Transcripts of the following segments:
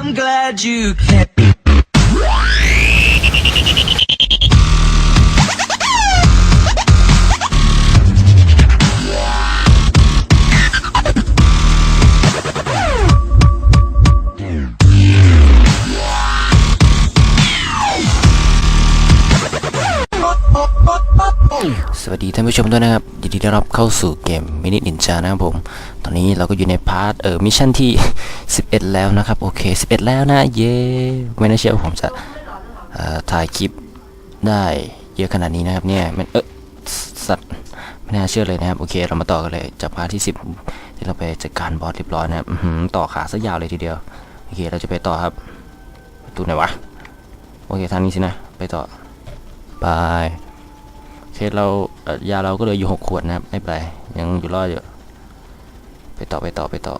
I'm glad you came. ท่านผู้ชมด้วยนะครับยินดีต้อนรับเข้าสู่เกมมินินินจานะครับผม ตอนนี้เราก็อยู่ในพาร์ทเออมิชชั่นที่ 11 แล้วนะครับ โอเค 11 แล้วนะ เย้ไม่น่าเชื่อว่าผมจะเอ่อถ่ายคลิปได้เยอะขนาดนี้นะครับเนี่ยมันเออสัตว์ไม่น่าเชื่อเลยนะครับ โอเค เรามาต่อกันเลยจากพาร์ทที่ 10 ที่เราไปจัดการบอสเรียบร้อยนะครับต่อขาซะยาวเลยทีเดียวโอเคเราจะไปต่อครับประตูไหนวะโอเคทางนี้สินะไปต่อไปโอ เคเรายาเราก็เหลยอยู่หกขวดนะครับไม่เป็นไรยังอยู่รอดอยู่ไปต่อไปต่อไปต่อ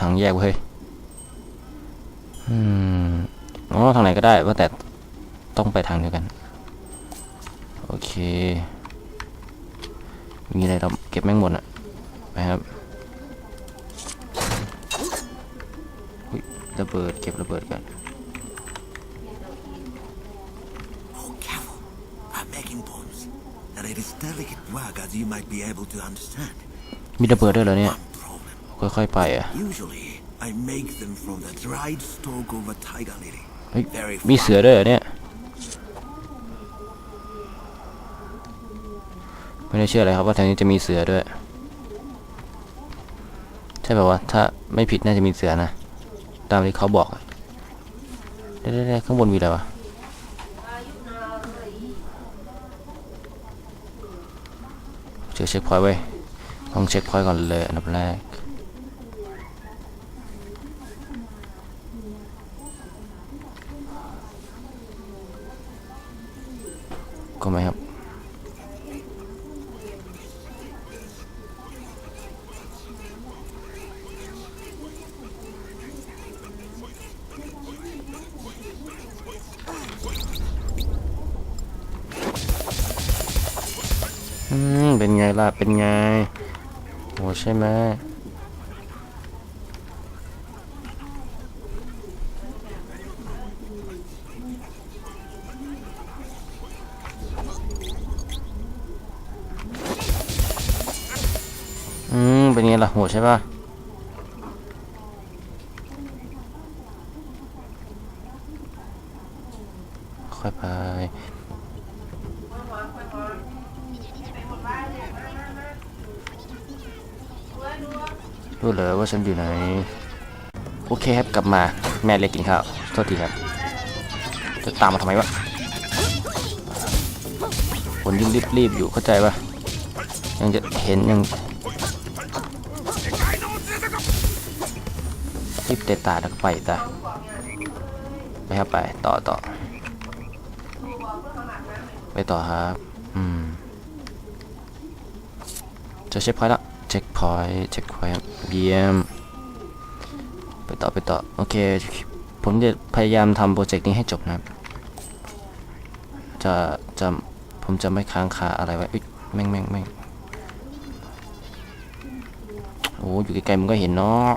ทางแยกเว้ยอืมอ๋อทางไหนก็ได้ว่าแต่ต้องไปทางเดียวกัน โอเค มีอะไรเราเก็บแม่งหมดอะไปครับระเบิดเก็บระเบิดกัน And it is delicate work as you might be able to understand. มีระเบิดด้วยเหรอเนี่ย One problem. ค่อยๆไปอะ Usually, I make them from the dried stalk of a tiger lily. เฮ้ย Very มีเสือด้วยเหรอเนี่ย ไม่ได้เชื่อเลยครับว่าแถวนี้จะมีเสือด้วย ใช่แบบว่าถ้าไม่ผิดน่าจะมีเสือนะ ตามที่เขาบอกอะเด้ๆๆข้างบนมีอะไรวะ เจ อเช็คพอยต์ไว้ยต้องเช็คพอยต์ก่อนเลยอันดับแรกก็ไหมครับ เป็นไงล่ะเป็นไงโอ้ใช่ไหม รู้เลยว่าฉันอยู่ไหน โอเคครับกลับมาแม่เรียกกินข้าวโทษทีครับ จะตามมาทำไมวะคนยิ่งรีบๆอยู่เข้าใจปะยังจะเห็นยังรีบเตะตาแล้วก็ไปตาไปครับไปต่อต่อไปต่อครับ อืมจะเช็คพอยต์ละ เช็คพอยต์เช็คพอยต์เยี่ยม ไปต่อไปต่อ โอเค ผมจะพยายามทำโปรเจกต์นี้ให้จบนะครับ จะจะผมจะไม่ค้างคาอะไรไว้แม่งแม่งแม่งโอ้อยู่ไกลๆมึงก็เห็นเนาะ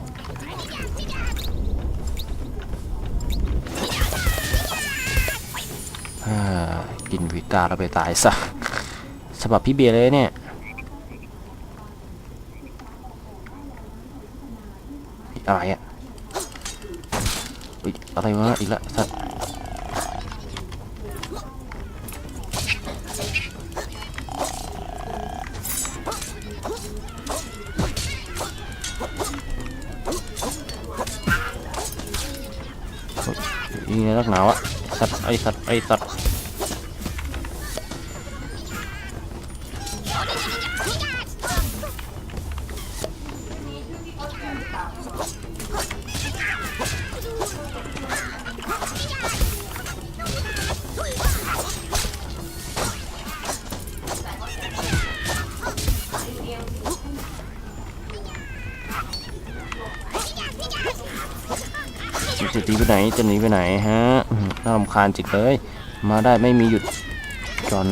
อ่ากินวิตาเราไปตายซะฉบับพี่เบียร์เลยเนี่ย อะไรอะอุ๊ยอะไรวะอีกและสัตว์ยิงในรักหนาวอะสัตว์ไอสัตว์ไอสัตว์ะหนีไปไหนฮะน่ารำคาญจิกเลย มาได้ไม่มีหยุดจอน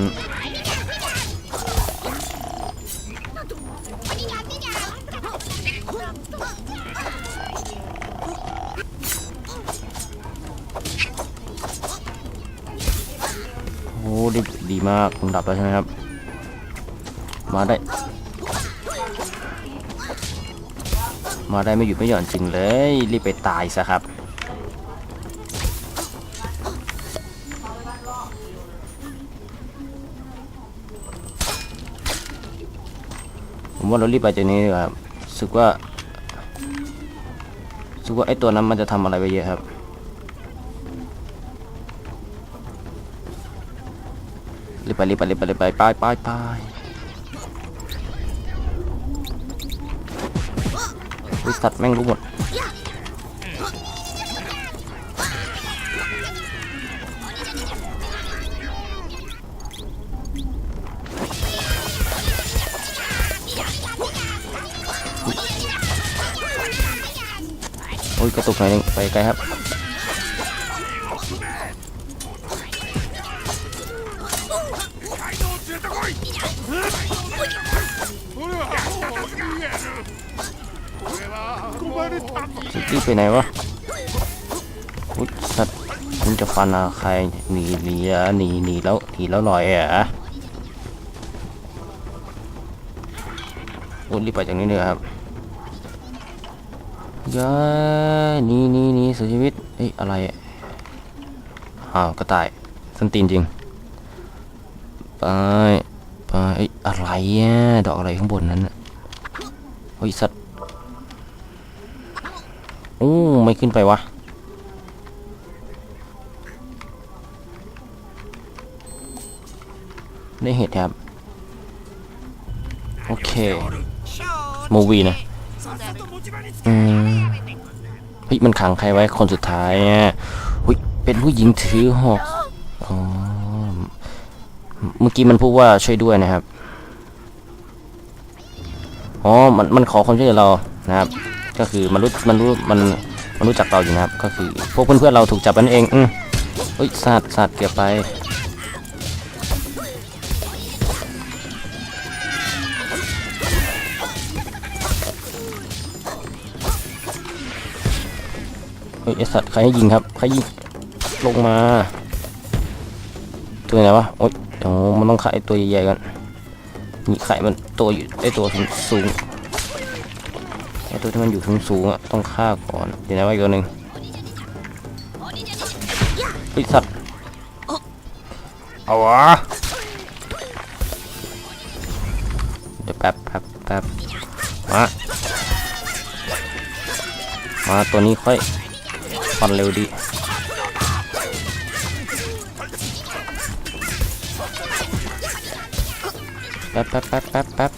โอ้ดีดีมากผมดับแล้วใช่ไหมครับ มาได้ มาได้ไม่หยุดไม่หย่อนจริงเลย รีบไปตายซะครับ ว่าเรารีบไปจากนี้ดีกว่าครับรู้สึกว่ารู้สึกว่าไอ้ตัวนั้นมันจะทำอะไรไปเยอะครับ รีบไปรีบไปรีบไปรีบไปไปไปไปวิสัตว์แม่งรู้หมด กระตุกหน่อยนึงไปไกลครับรีบไปไหนวะอุ๊ยสัตว์มันจะฟันอะใครหนีหนีอะหนีหนีแล้วหนีแล้วลอยอะอุ๊ยรีบไปจากนี้เลยครับย้า นีหนีหนีเสียชีวิตเอ้ยอะไรอะอ้าวกระต่ายสันตีนจริงไปไปเอ้ยอะไรอะดอกอะไรข้างบนนั้นน่ะเฮ้ยสัตว์โอ้ไม่ขึ้นไปวะได้เห็ดครับ โอเค มูวีนะ อืม ฮ้ยมันขังใครไว้คนสุดท้ายอะเฮ้ยเป็นผู้หญิงถือหอกอ๋อเมื่อกี้มันพูดว่าช่วยด้วยนะครับอ๋อมันมันขอความช่วยเหลือเรานะครับ ก็คือมันรู้มันรู้มันมันรู้จักเราอยู่นะครับ ก็คือ พวกเพื่อนๆเราถูกจับกันเองอืมเฮ้ยสัตว์สัตว์เกือบไป เฮ้ยไอสัตว์ใครให้ยิงครับใครยิงลงมาตัวไหนวะโอ๊ยเดี๋ยวมันต้องขายตัวใหญ่ๆกันนี่ไข่มันตัวอยู่ไอตัวสูงๆไอตัวที่มันอยู่สูงสูงๆอะต้องฆ่าก่อนเดี๋ยวนะว่าอีกตัวหนึ่งไอสัตว์เอาวะเดี๋ยวแป๊บแป๊บแป๊บมามาตัวนี้ค่อย ฟันเร็วดีแป๊บแป๊บแป๊บแป๊บแป๊บ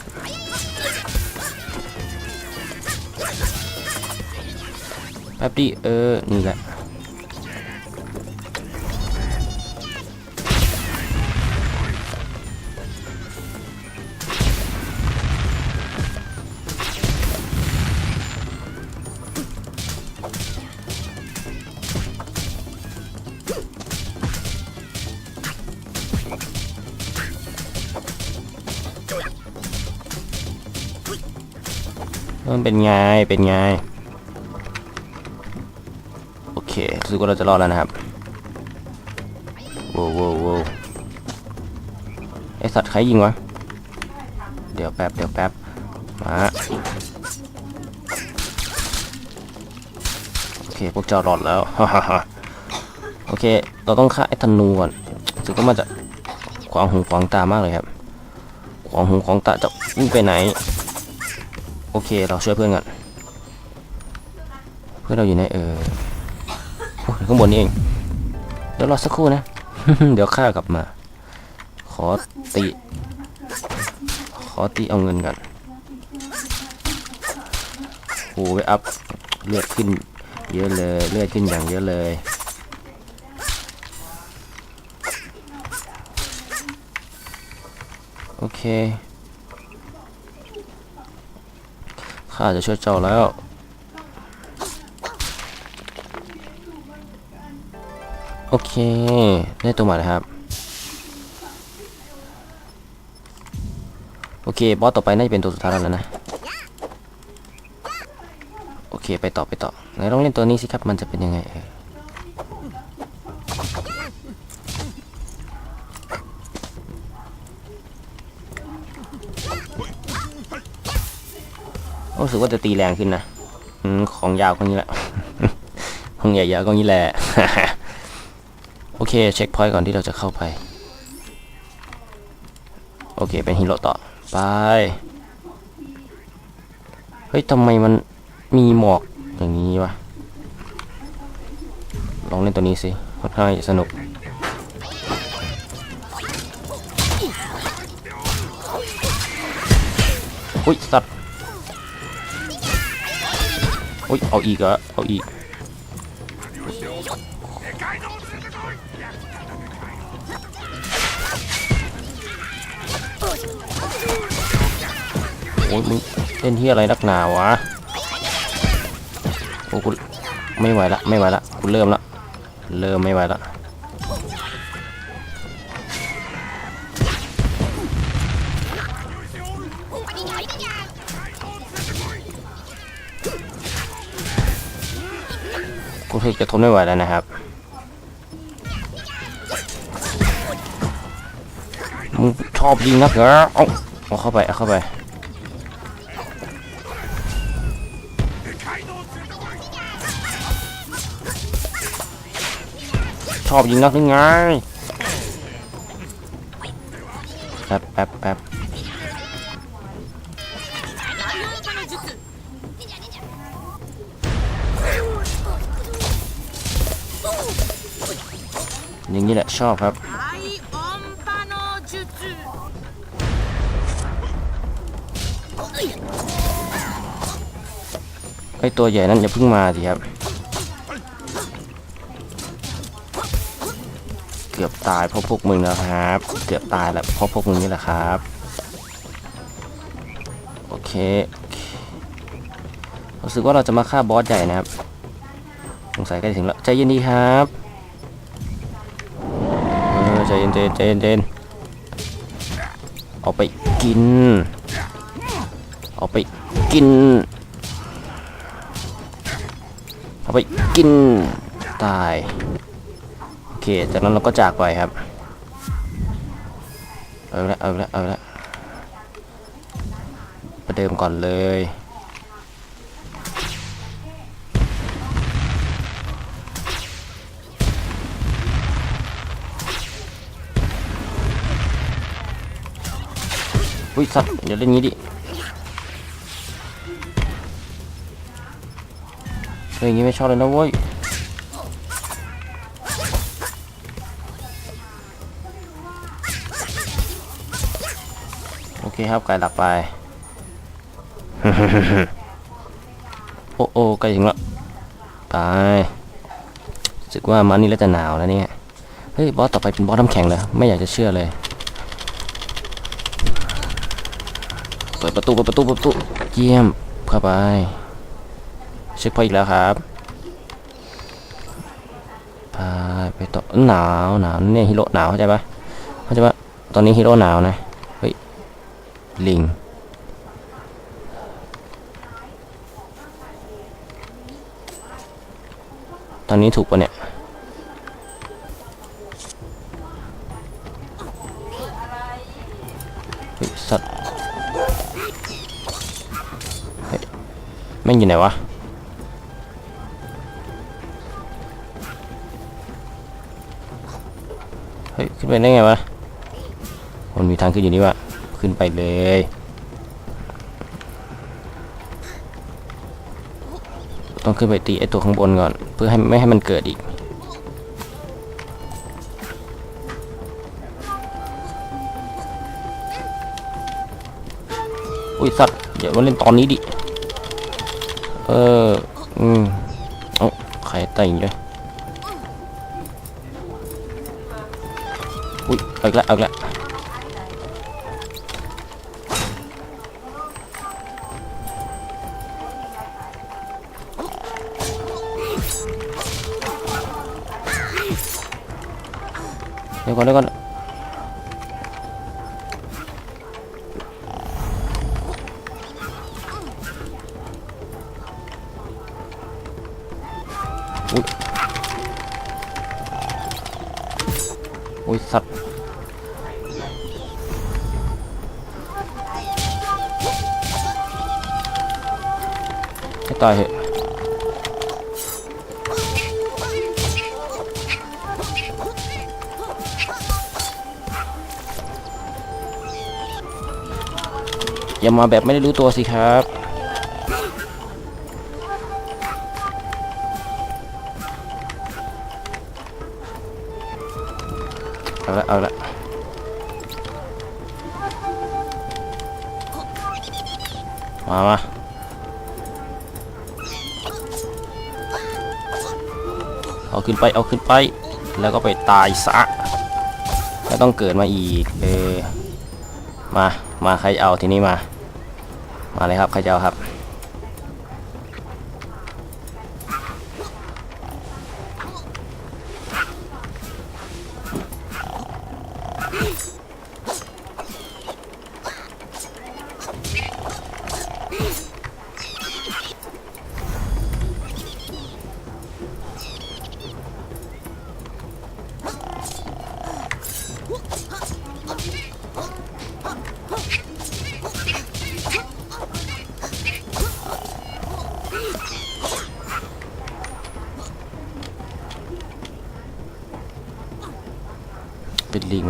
แป๊บดิเออ นี่แหละ เป็นไง เป็นไง โอเครู้สึกว่าเราจะรอดแล้วนะครับโว้วโว้วโว้ไอสัตว์ใครยิงวะ เดี๋ยวแป๊บ เดี๋ยวแป๊บ มา โอเค พวกเจ้ารอดแล้ว ฮ่าฮ่าฮ่าโอเค เราต้องฆ่าไอ้ธนูก่อนสึกว่ามันจะขวางหูขวางตามากเลยครับ ขวางหูขวางตาจะวิ่งไปไหน โอเค เราช่วยเพื่อนก่อนเพื่อนเราอยู่ในเออข้างบนนี่เอง เดี๋ยวรอสักครู่นะ เดี๋ยวข้ากลับมา ขอตี ขอตีเอาเงินก่อนโอ้ยอัพเลือดขึ้นเยอะเลย เลือดขึ้นอย่างเยอะเลยโอเค ข้าจะช่วยเจ้าแล้ว โอเค ได้ตัวใหม่แล้วครับ โอเค บอสต่อไปน่าจะเป็นตัวสุดท้ายแล้วนะ โอเค ไปต่อไปต่อไหนลองเล่นตัวนี้สิครับ มันจะเป็นยังไงเออ รู้สึกว่าจะตีแรงขึ้นนะอของยาวก็งี้แหละ ของใหญ่ยาวก็งี้แหละ โอเค เช็คพอยต์ก่อนที่เราจะเข้าไป โอเค เป็นฮีโร่ต่อ ไป เฮ้ยทำไมมันมีหมอกอย่างนี้วะ ลองเล่นตัวนี้สิค่อนข้างสนุกอุ้ยสัตว์ อ้ยเอาอีกเหรอเอาอีกโอ้ยมึงเล่นที่อะไรนักหนาวะโอ้กูไม่ไหวละไม่ไหวละกูเริ่มละเริ่มไม่ไหวละ กูถึกจะทนไม่ไหวแล้วนะครับมึงชอบยิงนักเหรอเอาเอาเข้าไปเอาเข้าไปชอบยิงนักหรือไงแป๊บแป๊บแป๊บ อย่างนี้แหละชอบครับไอตัวใหญ่นั่นอย่าเพิ่งมาสิครับ เกือบตายเพราะพวกมึงแล้วครับ เกือบตายแหละเพราะพวกมึงนี่แหละครับ โอเครู้สึกว่าเราจะมาฆ่าบอสใหญ่นะครับ สงสัยใกล้ถึงแล้ว ใจเย็นดีครับ ย็นใจเย็นใจเย็นใจเย็นเอาไปกิน เอาไปกิน เอาไปกิน ตาย โอเค จากนั้นเราก็จากไปครับ เอาละเอาละเอาละประเดิมก่อนเลย อุ้ยสัตว์เดี๋ยวเล่นงี้ดิเฮ้ยอย่างงี้ไม่ชอบเลยนะเว้ยโอเคครับไก่หลักไปโอ้โอ้ใกล้ถึงแล้วไปรู้สึกว่ามันนี่แล้วจะหนาวแล้วเนี่ยเฮ้ยบอสต่อไปเป็นบอสน้ำแข็งเลยไม่อยากจะเชื่อเลย ปิดประตูเปิดประตูเปิดประตูเยี่ยมเข้าไปเช็คพออีกแล้วครับพาไปต่อหนาวหนาวเนี่ยฮีโร่หนาวเข้าใจปะเข้าใจปะตอนนี้ฮีโร่หนาวนะเฮ้ยลิงตอนนี้ถูกปะเนี่ยเฮ้ยสัตว์ แม่งอยู่ไหนวะ เฮ้ย ขึ้นไปได้ไงวะ มันมีทางขึ้นอยู่นี่วะ ขึ้นไปเลยต้องขึ้นไปตีไอตัวข้างบนก่อน เพื่อให้ไม่ให้มันเกิดอีก สัตว์อย่ามาเล่นตอนนี้ดิ เออ อืมเอาไข่ไต่อีกเลยอุ้ยเอาอีกแล้วเอาอีกแล้วเดี๋ยวก่อนเดี๋ยวก่อน ตายเถอะอย่ามาแบบไม่ได้รู้ตัวสิครับเอาละเอาละ ขึ้นไปเอาขึ้นไป แล้วก็ไปตายซะแล้วต้องเกิดมาอีกเออมามาใครเอาทีนี้มา มาเลยครับใครจะเอาครับ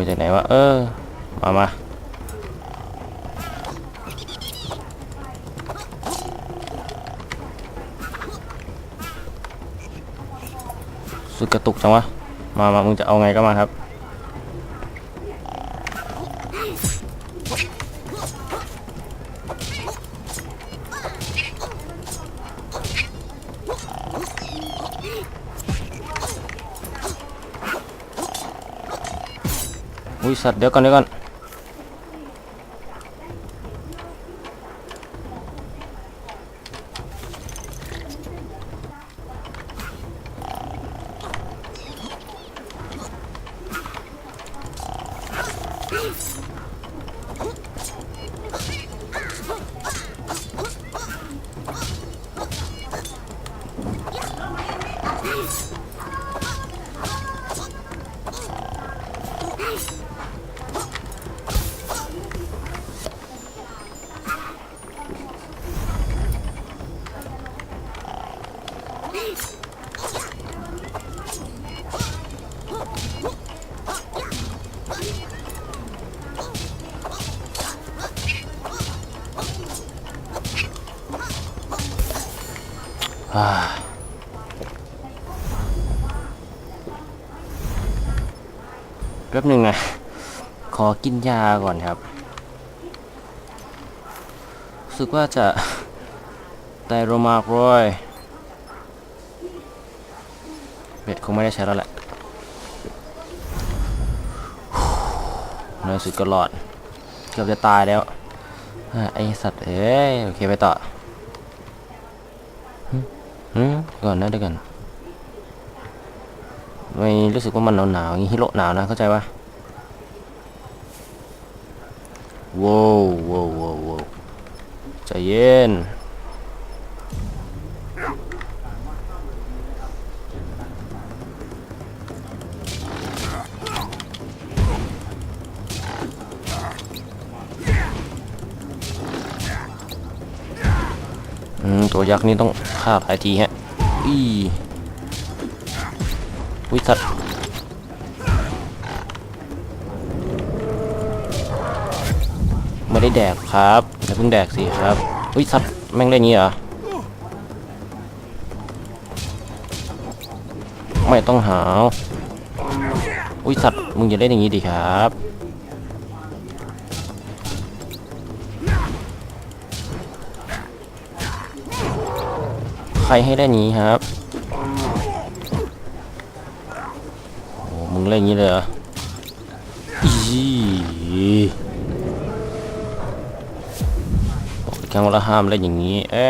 เป็นลีกมาจากไหนวะเออ มามาสุดกระตุกจังวะ มามามึงจะเอาไงก็มาครับ อุ้ยสัตว์เดี๋ยวก่อนเดี๋ยวก่อน อกินยาก่อนครับรู้สึกว่าจะไตโรมากรอยเบ็ดคงไม่ได้ใช้แล้วแหละในสุดก็หลอด เกือบจะตายแล้ว ไอสัตว์ เอ้ย โอเคไปต่อก่อนนะเดี๋ยวก่อนไม่รู้สึกว่ามันหนาวหนาวๆอย่างนี้ฮิโร่หนาวนะ เข้าใจปะ ว้าวว้าวว้าวใจเย็นอืมตัวยักษ์นี่ต้องฆ่าหลายทีฮะ อีวิสัตว์ ไม่ได้แดกครับอย่าเพิ่งแดกสิครับวิสัตว์แม่งเล่นอย่างนี้เหรอไม่ต้องหาวอุ้ยสัตว์มึงอย่าเล่นอย่างนี้ดิครับใครให้เล่นอย่างนี้ครับ โอ้ มึงเล่นอย่างนี้เลยเหรออี ครั้งว่าห้ามเล่นอย่างนี้ เอ๊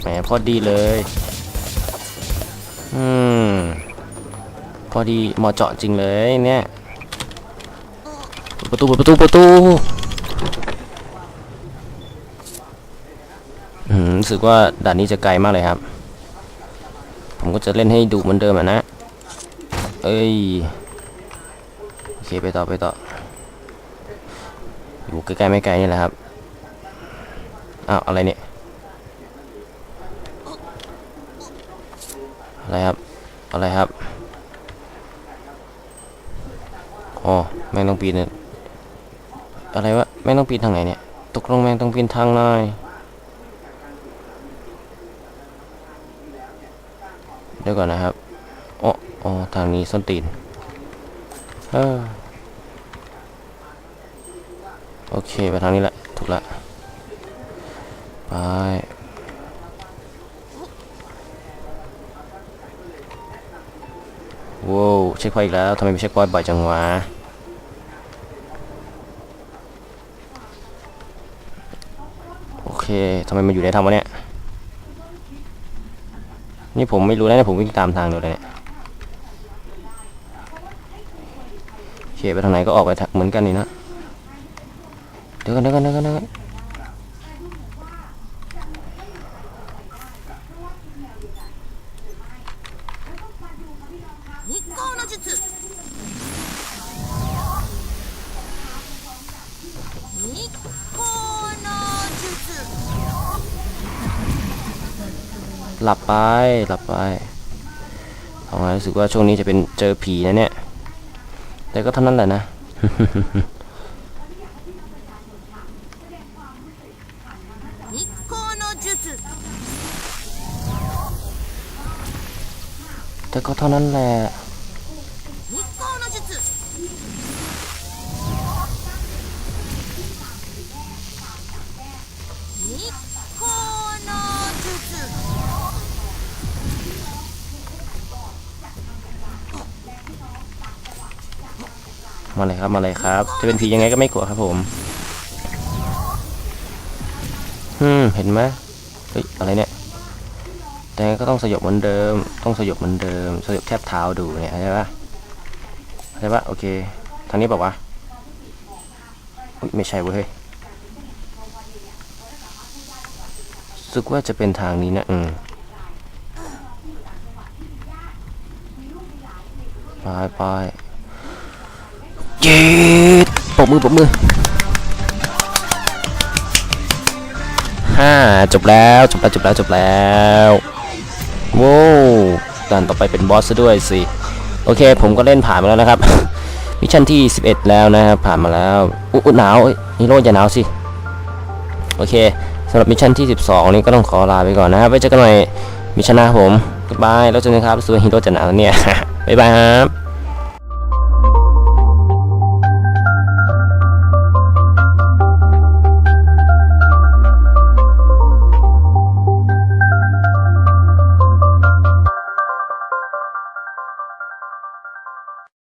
แหมพอดีเลย อืม พอดีเหมาะเจาะจริงเลยเนี่ย ประตูประตูประตูอืมรู้สึกว่าด่านนี้จะไกลมากเลยครับ ผมก็จะเล่นให้ดูเหมือนเดิมอะนะ เอ้ย ไปต่อไปต่อ อยู่ใกล้ๆไม่ไกลนี่แหละครับ อ้าว อะไรเนี่ย อะไรครับ อะไรครับ อ๋อ แม่งต้องปีนอะไรวะ แม่งต้องปีนทางไหนเนี่ย ตกลงแม่งต้องปีนทางหนเดี๋ยวก่อนนะครับอ๋ออ๋อทางนี้ส้นตีนเออ โอเค ไปทางนี้แหละ ถูกละ ไป ว้าวเช็คพอยอีกแล้วทำไมไม่เช็คพอยบ่อยจังวะโอเคทำไมมาอยู่ในถ้ำวะเนี่ย นี่ผมไม่รู้นะเนี่ยผมวิ่งตามทางเดียวเลยเนี่ยโอเคไปทางไหนก็ออกไปเหมือนกันนี่นะ ดี๋ยวกันเดี๋ยวกันเดี๋ยวกันหลับไปหลับไปทำไมรู้สึกว่าช่วงนี้จะเป็นเจอผีนะเนี่ย แต่ก็เท่านั้นแหละนะ ก็เท่านั้นแหละมาเลยครับ มาเลยครับ จะเป็นผียังไงก็ไม่กลัวครับผมอืมเห็นไหมเฮ้ยอะไรเนี่ย แต่ก็ต้องสยบเหมือนเดิม ต้องสยบเหมือนเดิม สยบแทบเท้าดูเนี่ยเข้าใจปะเข้าใจปะโอเคทางนี้บอกว่าไม่ใช่เว้ยสึกว่าจะเป็นทางนี้นะอืมไปไปเย็ดปบมือปบมือห้าจบแล้ว จบแล้ว จบแล้ว จบแล้ว โว้วด่านต่อไปเป็นบอสซะด้วยสิ โอเค ผมก็เล่นผ่านมาแล้วนะครับ มิชชั่นที่ 11 แล้วนะครับ ผ่านมาแล้ว อุ้หนาวเอ้ยฮีโร่อย่าหนาวสิ โอเคสำหรับมิชชั่นที่ 12 นี้ก็ต้องขอลาไปก่อนนะครับไว้เจอกันใหม่มิชชั่นหน้าผม บ๊ายบายแล้วเจอกันครับสวยฮีโร่จะหนาวเนี่ย บ๊ายบายครับ